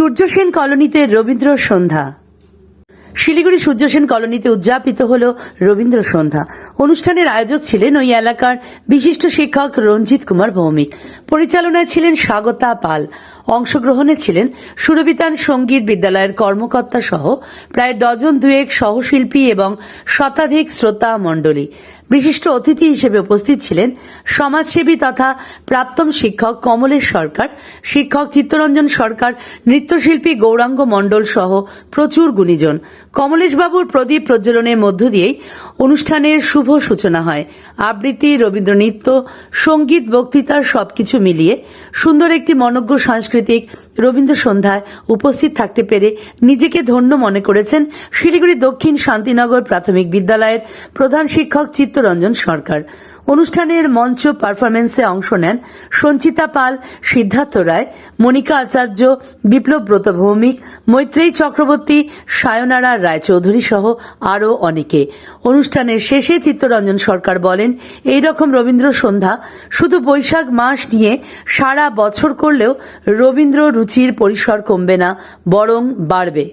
সূর্যসেন কলোনিতে রবীন্দ্র সন্ধ্যা। শিলিগুড়ি সূর্যসেন কলোনিতে উদযাপিত হল রবীন্দ্র সন্ধ্যা। অনুষ্ঠানের আয়োজক ছিলেন ওই এলাকার বিশিষ্ট শিক্ষক রঞ্জিত কুমার ভৌমিক। পরিচালনায় ছিলেন স্বাগতা পাল। অংশগ্রহণে ছিলেন সুরবিতান সংগীত বিদ্যালয়ের কর্মকর্তা সহ প্রায় ডজন দুয়েক সহশিল্পী এবং শতাধিক শ্রোতা মণ্ডলী। বিশিষ্ট অতিথি হিসেবে উপস্থিত ছিলেন সমাজসেবী তথা প্রাক্তন শিক্ষক কমলেশ সরকার, শিক্ষক চিত্তরঞ্জন সরকার, নৃত্যশিল্পী গৌরাঙ্গ মণ্ডল সহ প্রচুর গুণীজন। কমলেশবাবুর প্রদীপ প্রজ্বলনের মধ্য দিয়েই অনুষ্ঠানের শুভ সূচনা হয়। আবৃত্তি রবীন্দ্র নৃত্য সংগীত বক্তৃতার সবকিছু মিলিয়ে সুন্দর একটি মনজ্ঞ সাংস্কৃতিক রবীন্দ্র সন্ধ্যায় উপস্থিত থাকতে পেরে নিজেকে ধন্য মনে করেছেন শিলিগুড়ি দক্ষিণ শান্তিনগর প্রাথমিক বিদ্যালয়ের প্রধান শিক্ষক চিত্তরঞ্জন সরকার। অনুষ্ঠানের মঞ্চ পারফরমেন্সে অংশ নেন সঞ্চিতা পাল, সিদ্ধার্থ রায়, মনিকা আচার্য, বিপ্লব ব্রত ভৌমিক মৈত্রেয়ী চক্রবর্তী, সায়নারা রায়চৌধুরী সহ আরও অনেকে। অনুষ্ঠানের শেষে চিত্তরঞ্জন সরকার বলেন এই রকম রবীন্দ্র সন্ধ্যা শুধু বৈশাখ মাস নিয়ে সারা বছর করলেও রবীন্দ্র রুচির পরিসর কমবে না, বরং বাড়বে।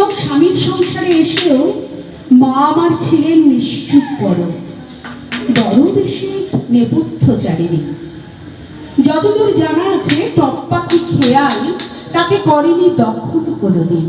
এবং স্বামীর সংসারে এসেও মা আমার ছিলেন নিশ্চুপ বড়। বড় বেশি নেপথ্য চারিনি যতদূর জানা আছে টপ্পাকি খেয়াল তাকে করেনি দক্ষ কোনোদিন